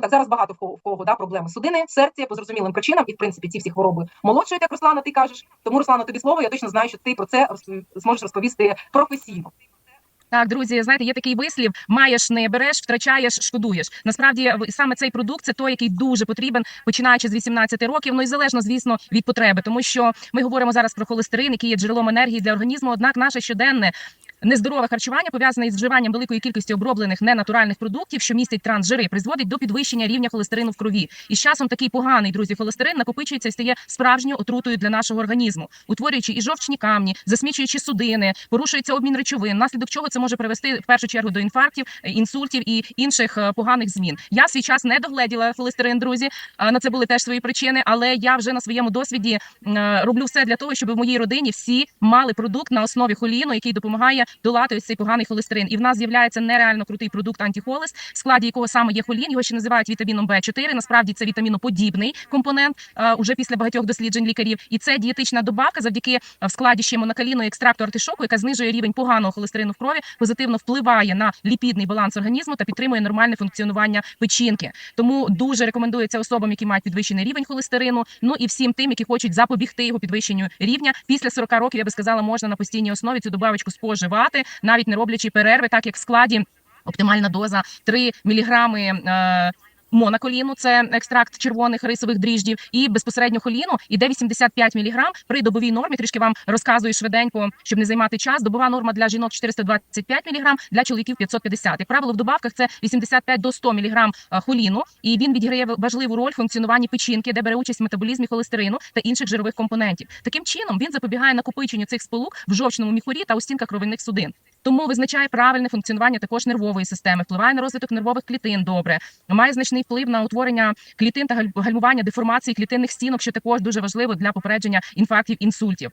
так зараз багато в кого в кого да проблеми судини, серця по зрозумілим причинам, і в принципі ці всі хвороби молодшують, як Руслана, ти кажеш. Тому Руслана, тобі слово. Я точно знаю, що ти про це розпові- зможеш розповісти професійно. Так, друзі, знаєте, є такий вислів: маєш, не береш, втрачаєш, шкодуєш. Насправді, саме цей продукт це той, який дуже потрібен, починаючи з 18 років. Ну і залежно, звісно, від потреби, тому що ми говоримо зараз про холестерин, який є джерелом енергії для організму. Однак, наше щоденне. Нездорове харчування пов'язане із вживанням великої кількості оброблених ненатуральних продуктів, що містять трансжири, призводить до підвищення рівня холестерину в крові. І з часом такий поганий друзі холестерин накопичується і стає справжньою отрутою для нашого організму, утворюючи і жовчні камні, засмічуючи судини, порушується обмін речовин, наслідок чого це може привести в першу чергу до інфарктів, е, інсультів і інших е, поганих змін. Я свій час не догледіла холестерин, друзі. а На це були теж свої причини, але я вже на своєму досвіді е, роблю все для того, щоб в моїй родині всі мали продукт на основі холіну, який допомагає долати цей поганий холестерин. І в нас з'являється нереально крутий продукт антихолес, в складі якого саме є холін. Його ще називають вітаміном Б4. Насправді це вітаміноподібний компонент е, уже після багатьох досліджень лікарів. І це дієтична добавка завдяки е, в складі ще монокаліну екстракту артишоку, яка знижує рівень поганого холестерину в крові, позитивно впливає на ліпідний баланс організму та підтримує нормальне функціонування печінки. Тому дуже рекомендується особам, які мають підвищений рівень холестерину. Ну і всім тим, які хочуть запобігти його підвищенню рівня. Після 40 років я би сказала, можна на постійній основі цю добавочку споживати, навіть не роблячи перерви, так як в складі. Оптимальна доза 3 міліграми е, моноколіну, це екстракт червоних рисових дріждів, і безпосередньо холіну іде 85 міліграм при добовій нормі. Трішки вам розказую швиденько, щоб не займати час. Добова норма для жінок 425 міліграм, для чоловіків 550. Як правило, в добавках це 85 до 100 міліграм е, холіну, і він відіграє важливу роль в функціонуванні печінки, де бере участь в метаболізмі холестерину та інших жирових компонентів. Таким чином він запобігає накопиченню цих сполук в жовчному міхурі та у стінках кровельних судин. Тому визначає правильне функціонування також нервової системи, впливає на розвиток нервових клітин. Добре, має значний вплив на утворення клітин та галь- гальмування деформації клітинних стінок, що також дуже важливо для попередження інфарктів, інсультів.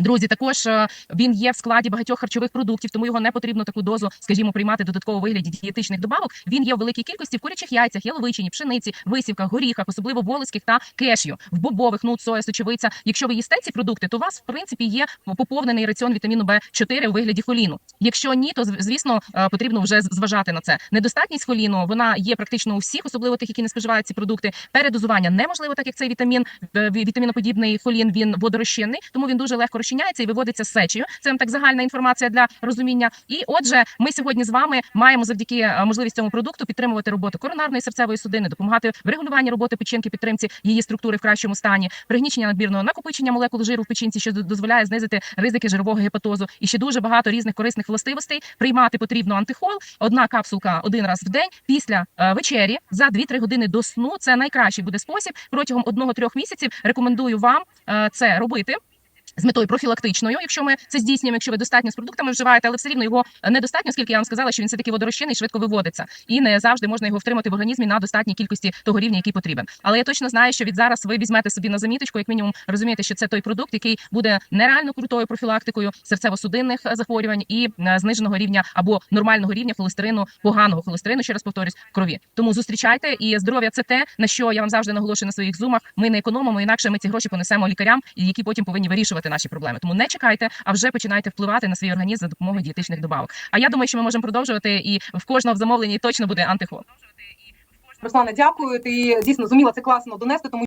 Друзі, також е, він є в складі багатьох харчових продуктів, тому його не потрібно таку дозу, скажімо, приймати додатково вигляді дієтичних добавок. Він є в великій кількості в курячих яйцях, яловичині, пшениці, висівках, горіхах, особливо волоських та кешю, в бобових, нут, соя, сочевиця. Якщо ви їсте ці продукти, то у вас в принципі є поповнений раціон вітаміну Б4 у вигляді холіну. Якщо ні, то звісно е, потрібно вже зважати на це. Недостатність холіну вона є практично у всіх, особливо тих, які не споживають ці продукти. Передозування неможливо, так як цей вітамін е, вітаміноподібний холін він водорозчинний, тому він дуже легко розчиняється і виводиться з сечею. Це так загальна інформація для розуміння. І отже, ми сьогодні з вами маємо завдяки е, можливість цьому продукту підтримувати роботу коронарної серцевої судини, допомагати в регулюванні роботи печінки, підтримці її структури в кращому стані, пригнічення надмірного накопичення молекул жиру в печінці, що дозволяє знизити ризики жирового гепатозу. І ще дуже багато різних корисних властивостей. Приймати потрібно антихол. Одна капсулка один раз в день після е, вечері за 2-3 години до сну. Це найкращий буде спосіб протягом 1-3 місяців. Рекомендую вам е, це робити. З метою профілактичною, якщо ми це здійснюємо, якщо ви достатньо з продуктами вживаєте, але все рівно його недостатньо, оскільки я вам сказала, що він все таки водорозчинний, швидко виводиться, і не завжди можна його втримати в організмі на достатній кількості того рівня, який потрібен. Але я точно знаю, що від зараз ви візьмете собі на заміточку, як мінімум розумієте, що це той продукт, який буде нереально крутою профілактикою серцево-судинних захворювань і е, зниженого рівня або нормального рівня холестерину, поганого холестерину, ще раз повторюсь, в крові. Тому зустрічайте і здоров'я це те, на що я вам завжди наголошую на своїх зумах. Ми не економимо, інакше ми ці гроші понесемо лікарям, які потім повинні наші проблеми. Тому не чекайте, а вже починайте впливати на свій організм за допомогою дієтичних добавок. А я думаю, що ми можемо продовжувати, і в кожного в замовленні точно буде антихол. Руслана, дякую. Ти дійсно зуміла це класно донести, тому